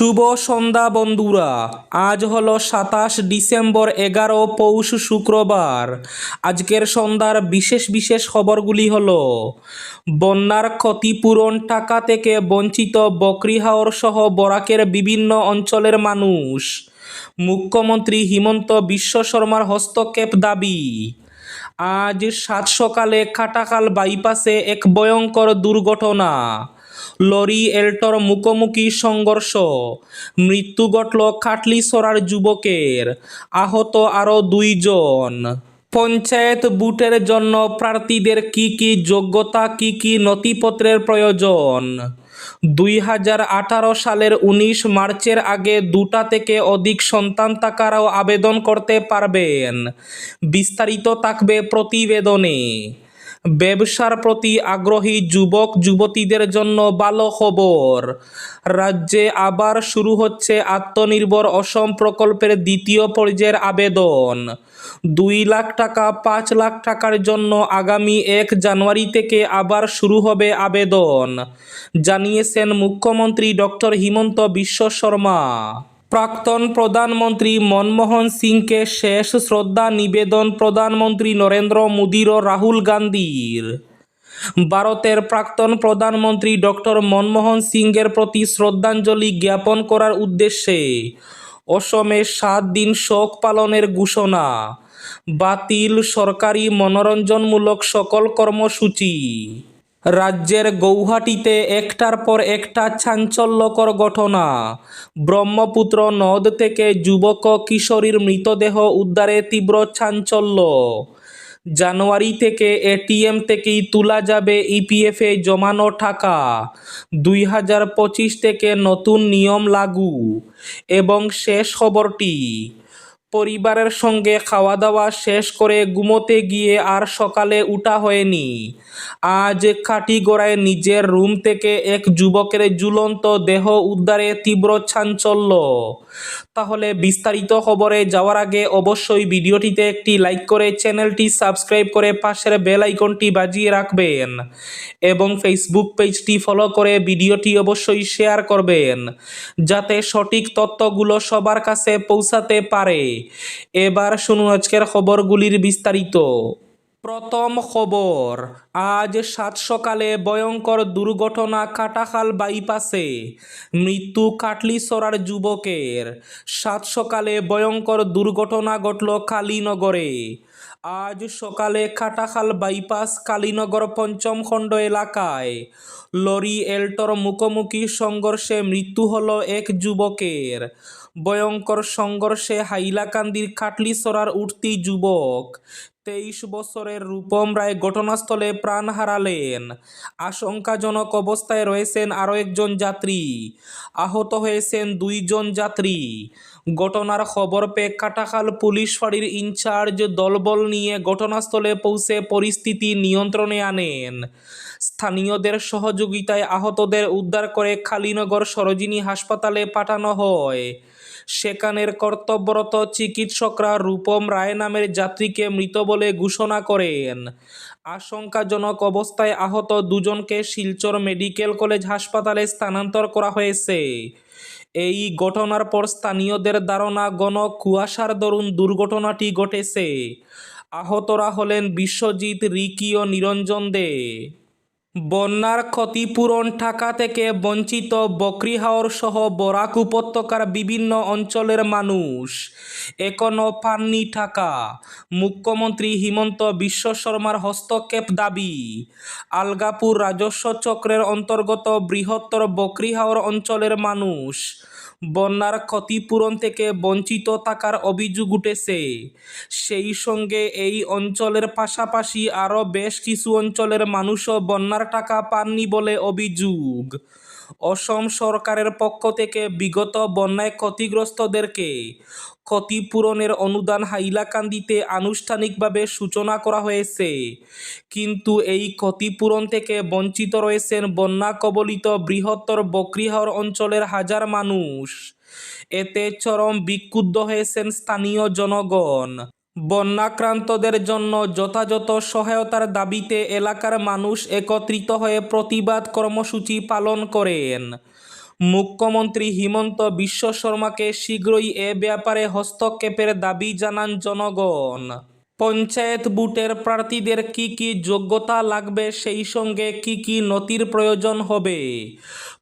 শুভ সন্ধ্যা বন্ধুরা। আজ হলো সাতাশ ডিসেম্বর এগারো পৌষ শুক্রবার। আজকের সন্ধ্যার বিশেষ বিশেষ খবরগুলি হল, বন্যার ক্ষতিপূরণ টাকা থেকে বঞ্চিত বকরিহাওর সহ বরাকের বিভিন্ন অঞ্চলের মানুষ। মুখ্যমন্ত্রী হিমন্ত বিশ্ব শর্মার হস্তক্ষেপ দাবি। আজ সাত সকালে কাটাখাল বাইপাসে এক ভয়ঙ্কর দুর্ঘটনা। লরি এল্টর মুখোমুখি সংঘর্ষ। মৃত্যু ঘটল খাটলিসরার যুবকের, আহত আরও দুইজন। পঞ্চায়েত বুটের জন্য প্রার্থীদের কি কি যোগ্যতা, কি কি নথিপত্রের প্রয়োজন? দুই হাজার আঠারো সালের উনিশ মার্চের আগে দুটা থেকে অধিক সন্তান থাকারাও আবেদন করতে পারবেন। বিস্তারিত থাকবে প্রতিবেদনে। ব্যবসার প্রতি আগ্রহী যুবক, যুবতীদের জন্য ভালো খবর। রাজ্যে আবার শুরু হচ্ছে আত্মনির্ভর অসম প্রকল্পের দ্বিতীয় পর্যায়ের আবেদন। দুই লাখ টাকা, পাঁচ লাখ টাকার জন্য আগামী এক জানুয়ারি থেকে আবার শুরু হবে আবেদন, জানিয়েছেন মুখ্যমন্ত্রী ডক্টর হিমন্ত বিশ্ব শর্মা। প্রাক্তন প্রধানমন্ত্রী মনমোহন সিংকে শেষ শ্রদ্ধা নিবেদন প্রধানমন্ত্রী নরেন্দ্র মোদীর ও রাহুল গান্ধীর। ভারতের প্রাক্তন প্রধানমন্ত্রী ডক্টর মনমোহন সিংয়ের প্রতি শ্রদ্ধাঞ্জলি জ্ঞাপন করার উদ্দেশ্যে অসমে সাত দিন শোক পালনের ঘোষণা। বাতিল সরকারি মনোরঞ্জনমূলক সকল কর্মসূচি রাজ্যের গৌহাটিতে একটার পর একটা চাঞ্চল্যকর ঘটনা। ব্রহ্মপুত্র নদ থেকে যুবক কিশোরীর মৃতদেহ উদ্ধারে তীব্র চাঞ্চল্য। জানুয়ারি থেকে এটিএম থেকেই তোলা যাবে ইপিএফে জমানো টাকা। দুই হাজার পঁচিশ থেকে নতুন নিয়ম লাগু। এবং শেষ খবরটি পরিবারের সঙ্গে খাওয়া দাওয়া শেষ করে ঘুমোতে গিয়ে আর সকালে উঠা হয়নি। আজ কাটিগড়ায় নিজের রুম থেকে এক যুবকের ঝুলন্ত দেহ উদ্ধারে তীব্র চাঞ্চল্য। তাহলে বিস্তারিত খবরে যাওয়ার আগে অবশ্যই ভিডিওটিতে একটি লাইক করে চ্যানেলটি সাবস্ক্রাইব করে পাশের বেল আইকনটি বাজিয়ে রাখবেন এবং ফেসবুক পেজটি ফলো করে ভিডিওটি অবশ্যই শেয়ার করবেন, যাতে সঠিক তথ্যগুলো সবার কাছে পৌঁছাতে পারে। এবার শুনুন আজকের খবরগুলির বিস্তারিত। প্রথম খবর, আজ সাত সকালে ভয়ঙ্কর দুর্ঘটনা কাটাখাল বাইপাসে মৃত্যু কাটলিসরার যুবকের। সাত সকালে ভয়ঙ্কর দুর্ঘটনা ঘটল কালীনগরে। আজ সকালে কাটাখাল বাইপাস কালীনগর পঞ্চম খণ্ড এলাকায়। লরি, এল্টর মুখোমুখি সংঘর্ষে মৃত্যু হলো এক যুবকের। ভয়ঙ্কর সংঘর্ষে হাইলাকান্দির কাটলিসরার উঠতি যুবক। তেইশ বছরের রূপম রায় ঘটনাস্থলে প্রাণ হারালেন। আশঙ্কাজনক অবস্থায় রয়েছেন আরও একজন যাত্রী। আহত হয়েছেন দুইজন যাত্রী। ঘটনার খবর পেয়ে কাটাখাল পুলিশ ফাঁড়ির ইনচার্জ দলবল নিয়ে ঘটনাস্থলে পৌঁছে পরিস্থিতি নিয়ন্ত্রণে আনেন। স্থানীয়দের সহযোগিতায় আহতদের উদ্ধার করে খালিনগর সরোজিনী হাসপাতালে পাঠানো হয়। সেখানের কর্তব্যরত চিকিৎসকরা রূপম রায় নামের যাত্রীকে মৃত বলে ঘোষণা করেন। আশঙ্কাজনক অবস্থায় আহত দুজনকে শিলচর মেডিকেল কলেজ হাসপাতালে স্থানান্তর করা হয়েছে। এই ঘটনার পর স্থানীয়দের ধারণা গণ কুয়াশার দরুন দুর্ঘটনাটি ঘটেছে। আহতরা হলেন বিশ্বজিৎ, রিকি ও নিরঞ্জন দে। বন্যার ক্ষতিপূরণ টাকা থেকে বঞ্চিত বকরিহাওর সহ বরাক উপত্যকার বিভিন্ন অঞ্চলের মানুষ। এখনও পাননি টাকা মুখ্যমন্ত্রী হিমন্ত বিশ্ব শর্মার হস্তক্ষেপ দাবি। আলগাপুর রাজস্ব চক্রের অন্তর্গত বৃহত্তর বকরিহাওর অঞ্চলের মানুষ বন্যার ক্ষতিপূরণ থেকে বঞ্চিত থাকার অভিযোগ উঠেছে। সেই সঙ্গে এই অঞ্চলের পাশাপাশি আরও বেশ কিছু অঞ্চলের মানুষও বন্যার টাকা পাননি বলে অভিযোগ। অসম সরকারের পক্ষ থেকে বিগত বন্যায় ক্ষতিগ্রস্তদেরকে ক্ষতিপূরণের অনুদান হাইলাকান্দিতে আনুষ্ঠানিকভাবে সূচনা করা হয়েছে। কিন্তু এই ক্ষতিপূরণ থেকে বঞ্চিত রয়েছেন বন্যা কবলিত বৃহত্তর বকরিহাওর অঞ্চলের হাজার মানুষ। এতে চরম বিক্ষুব্ধ হয়েছেন স্থানীয় জনগণ। বন্যাক্রান্তদের জন্য যথাযথ সহায়তার দাবিতে এলাকার মানুষ একত্রিত হয়ে প্রতিবাদ কর্মসূচি পালন করেন। মুখ্যমন্ত্রী হিমন্ত বিশ্ব শর্মাকে শীঘ্রই এ ব্যাপারে হস্তক্ষেপের দাবি জানান জনগণ। পঞ্চায়েত বুটের প্রার্থীদের কি কি যোগ্যতা লাগবে সেই সঙ্গে কি কি নথির প্রয়োজন হবে?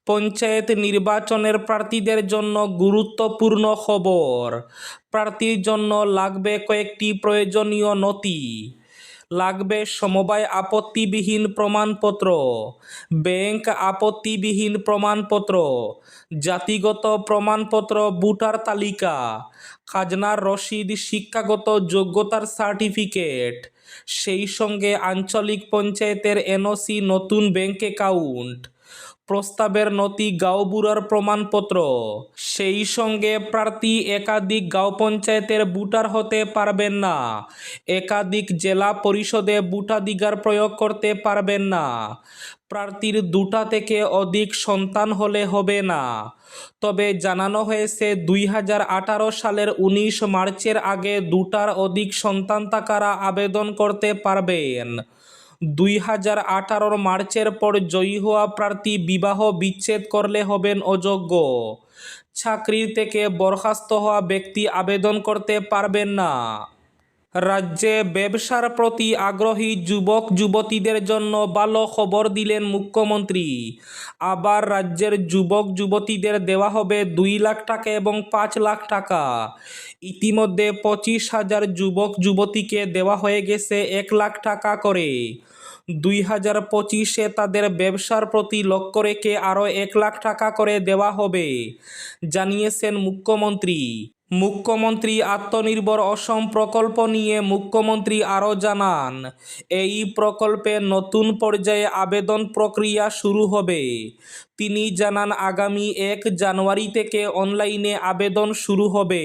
পঞ্চায়েত নির্বাচনের প্রার্থীদের জন্য গুরুত্বপূর্ণ খবর। প্রার্থীর জন্য লাগবে কয়েকটি প্রয়োজনীয় নথি। লাগবে সমবায় আপত্তিবিহীন প্রমাণপত্র। ব্যাংক আপত্তিবিহীন প্রমাণপত্র। জাতিগত প্রমাণপত্র ভোটার তালিকা। খাজনার রসিদ শিক্ষাগত যোগ্যতার সার্টিফিকেট। সেই সঙ্গে আঞ্চলিক পঞ্চায়েতের এনওসি নতুন ব্যাংক অ্যাকাউন্ট। প্রস্তাবের নথি গাঁওবুড়ার প্রমাণপত্র। সেই সঙ্গে প্রার্থী একাধিক গাঁও পঞ্চায়েতের বুটার হতে পারবেন না। একাধিক জেলা পরিষদে ভোটাধিকার প্রয়োগ করতে পারবেন না। প্রার্থীর দুটা থেকে অধিক সন্তান হলে হবে না। তবে জানানো হয়েছে, দুই হাজার আঠারো সালের উনিশ মার্চের আগে দুটার অধিক সন্তান থাকারা আবেদন করতে পারবেন। দুই হাজার আঠারোর মার্চের পর জয়ী হওয়া প্রার্থী বিবাহ বিচ্ছেদ করলে হবেন অযোগ্য। চাকরির থেকে বরখাস্ত হওয়া ব্যক্তি আবেদন করতে পারবেন না। রাজ্যে ব্যবসার প্রতি আগ্রহী যুবক, যুবতীদের জন্য ভালো খবর দিলেন মুখ্যমন্ত্রী। আবার রাজ্যের যুবক, যুবতীদের দেওয়া হবে দুই লাখ টাকা এবং পাঁচ লাখ টাকা। ইতিমধ্যে পঁচিশ হাজার যুবক, যুবতীকে দেওয়া হয়ে গেছে এক লাখ টাকা করে। দুই হাজার পঁচিশে তাদের ব্যবসার প্রতি লক্ষ্য রেখে আরও এক লাখ টাকা করে দেওয়া হবে, জানিয়েছেন মুখ্যমন্ত্রী। মুখ্যমন্ত্রী আত্মনির্ভর অসম প্রকল্প নিয়ে মুখ্যমন্ত্রী আরও জানান, এই প্রকল্পে নতুন পর্যায়ে আবেদন প্রক্রিয়া শুরু হবে। তিনি জানান, আগামী এক জানুয়ারি থেকে অনলাইনে আবেদন শুরু হবে।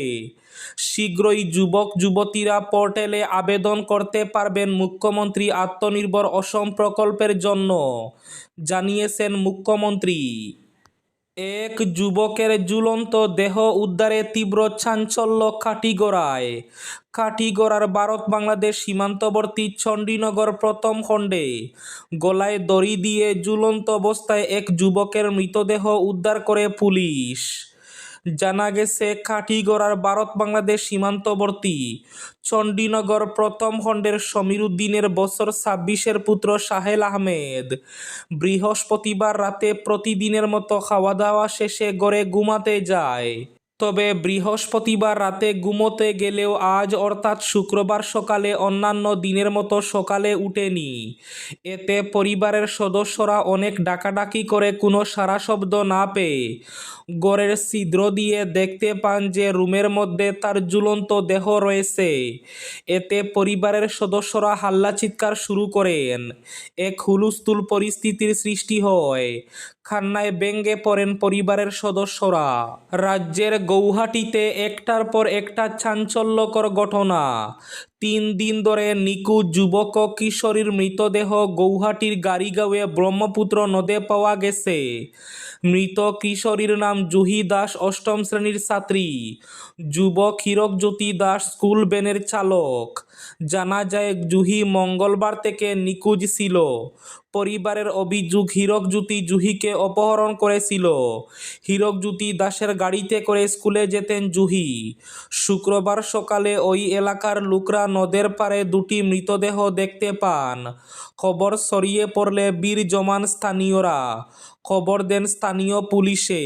শীঘ্রই যুবক, যুবতীরা পোর্টালে আবেদন করতে পারবেন মুখ্যমন্ত্রী আত্মনির্ভর অসম প্রকল্পের জন্য, জানিয়েছেন মুখ্যমন্ত্রী। এক যুবকের জুলন্ত দেহ উদ্ধারে তীব্র চাঞ্চল্য কাটিগড়ায় কাটিগড়ার ভারত বাংলাদেশ সীমান্তবর্তী চণ্ডীনগর প্রথম খণ্ডে। গলায় দড়ি দিয়ে জুলন্ত অবস্থায় এক যুবকের মৃতদেহ উদ্ধার করে পুলিশ। জানা গেছে কাঠিগড়ার ভারত বাংলাদেশ সীমান্তবর্তী চণ্ডীনগর প্রথম খণ্ডের সমীর উদ্দিনের বছর ছাব্বিশের পুত্র সাহেল আহমেদ। বৃহস্পতিবার রাতে প্রতিদিনের মতো খাওয়া দাওয়া শেষে গড়ে ঘুমাতে যায়। তবে বৃহস্পতিবার রাতে ঘুমোতে গেলেও আজ অর্থাৎ শুক্রবার সকালে অন্যান্য দিনের মতো সকালে উঠেনি। এতে পরিবারের সদস্যরা অনেক ডাকাডাকি করে কোনো সারা শব্দ না পেয়ে গড়ের ছিদ্র দিয়ে দেখতে পান যে রুমের মধ্যে তার ঝুলন্ত দেহ রয়েছে। এতে পরিবারের সদস্যরা হাল্লা চিৎকার শুরু করেন। এক হুলুস্থুল পরিস্থিতির সৃষ্টি হয়। খান্নায় ব্যঙ্গে পড়েন পরিবারের সদস্যরা। রাজ্যের গৌহাটিতে একটার পর একটা চাঞ্চল্যকর ঘটনা। তিন দিন ধরে নিখোঁজ যুবক কিশোরীর মৃতদেহ গৌহাটির গাড়িগাঁওয়ে ব্রহ্মপুত্র নদে পাওয়া গেছে। মৃত কিশোরীর নাম জুহি দাস, অষ্টম শ্রেণির ছাত্রী। যুবক হীরকজ্যোতি দাস, স্কুল ভ্যানের চালক। জানা যায়, জুহি মঙ্গলবার থেকে নিখোঁজ ছিল। পরিবারের অভিযোগ হীরকজ্যোতি জুহিকে অপহরণ করেছিল। হীরকজ্যোতি দাসের গাড়িতে করে স্কুলে যেতেন জুহি। শুক্রবার সকালে ওই এলাকার লোকরা নদের পারে দুটি মৃতদেহ দেখতে পান। খবর ছড়িয়ে পড়লে বীর জমান স্থানীয়রা খবর দেন স্থানীয় পুলিশে।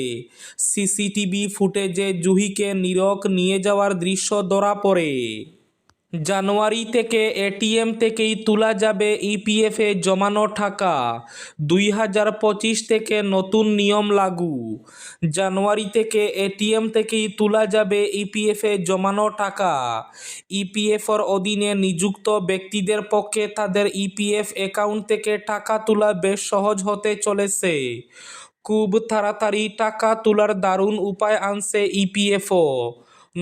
সিসিটিভি ফুটেজে জুহিকে নীরক নিয়ে যাওয়ার দৃশ্য ধরা পড়ে। জানুয়ারি থেকে এটিএম থেকেই তোলা যাবে ইপিএফে জমানো টাকা। দুই হাজার পঁচিশ থেকে নতুন নিয়ম লাগু। জানুয়ারি থেকে এটিএম থেকেই তোলা যাবে ইপিএফে জমানো টাকা। ইপিএফর অধীনে নিযুক্ত ব্যক্তিদের পক্ষে তাদের ইপিএফ অ্যাকাউন্ট থেকে টাকা তোলা বেশ সহজ হতে চলেছে। খুব তাড়াতাড়ি টাকা তোলার দারুণ উপায় আনছে ইপিএফও।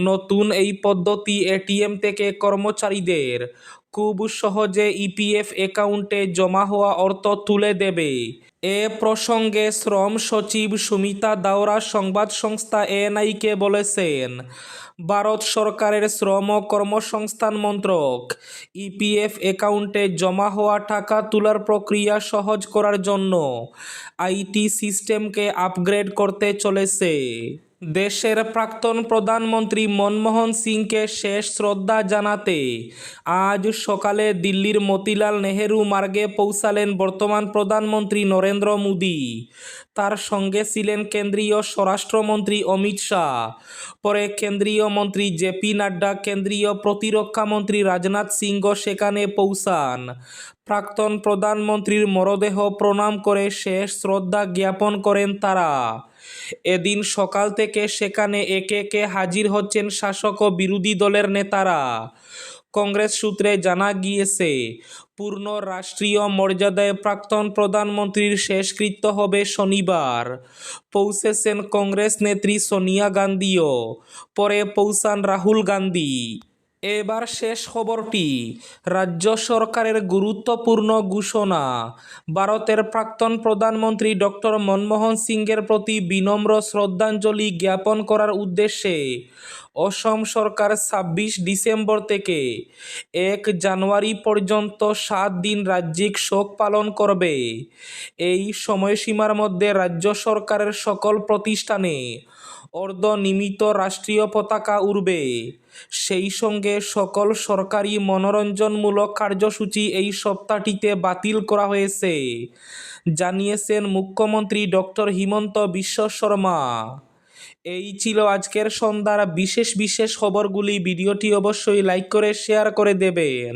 নতুন এই পদ্ধতি এটিএম থেকে কর্মচারীদের খুব সহজে ইপিএফ অ্যাকাউন্টে জমা হওয়া অর্থ তুলে দেবে। এ প্রসঙ্গে শ্রম সচিব সুমিতা দাওরা সংবাদ সংস্থা এএনআইকে বলেছেন, ভারত সরকারের শ্রম ও কর্মসংস্থান মন্ত্রক ইপিএফ অ্যাকাউন্টে জমা হওয়া টাকা তোলার প্রক্রিয়া সহজ করার জন্য আইটি সিস্টেমকে আপগ্রেড করতে চলেছে। দেশের প্রাক্তন প্রধানমন্ত্রী মনমোহন সিংকে শেষ শ্রদ্ধা জানাতে আজ সকালে দিল্লির মতিলাল নেহেরু মার্গে পৌঁছালেন বর্তমান প্রধানমন্ত্রী নরেন্দ্র মোদী। তার সঙ্গে ছিলেন কেন্দ্রীয় স্বরাষ্ট্রমন্ত্রী অমিত শাহ। পরে কেন্দ্রীয় মন্ত্রী জেপি নাড্ডা, কেন্দ্রীয় প্রতিরক্ষা মন্ত্রী রাজনাথ সিংহ সেখানে পৌঁছান। প্রাক্তন প্রধানমন্ত্রীর মরদেহ প্রণাম করে শেষ শ্রদ্ধা জ্ঞাপন করেন তারা। এদিন সকাল থেকে সেখানে একে একে হাজির হচ্ছেন শাসক ও বিরোধী দলের নেতারা। কংগ্রেস সূত্রে জানা গিয়েছে, পূর্ণ রাষ্ট্রীয় মর্যাদায় প্রাক্তন প্রধানমন্ত্রীর শেষকৃত্য হবে শনিবার। পৌঁছেছেন কংগ্রেস নেত্রী সোনিয়া গান্ধীও, পরে পৌঁছান রাহুল গান্ধী। এবার শেষ খবরটি। রাজ্য সরকারের গুরুত্বপূর্ণ ঘোষণা। ভারতের প্রাক্তন প্রধানমন্ত্রী ডক্টর মনমোহন সিংয়ের প্রতি বিনম্র শ্রদ্ধাঞ্জলি জ্ঞাপন করার উদ্দেশ্যে অসম সরকার ছাব্বিশ ডিসেম্বর থেকে এক জানুয়ারি পর্যন্ত সাত দিন রাজ্যিক শোক পালন করবে। এই সময়সীমার মধ্যে রাজ্য সরকারের সকল প্রতিষ্ঠানে অর্ধনিমিত রাষ্ট্রীয় পতাকা উড়বে। সেই সঙ্গে সকল সরকারি মনোরঞ্জনমূলক কার্যসূচি এই সপ্তাহটিতে বাতিল করা হয়েছে, জানিয়েছেন মুখ্যমন্ত্রী ডক্টর হিমন্ত বিশ্ব শর্মা। এই ছিল আজকের সন্ধ্যার বিশেষ বিশেষ খবরগুলি। ভিডিওটি অবশ্যই লাইক করে, শেয়ার করে দেবেন।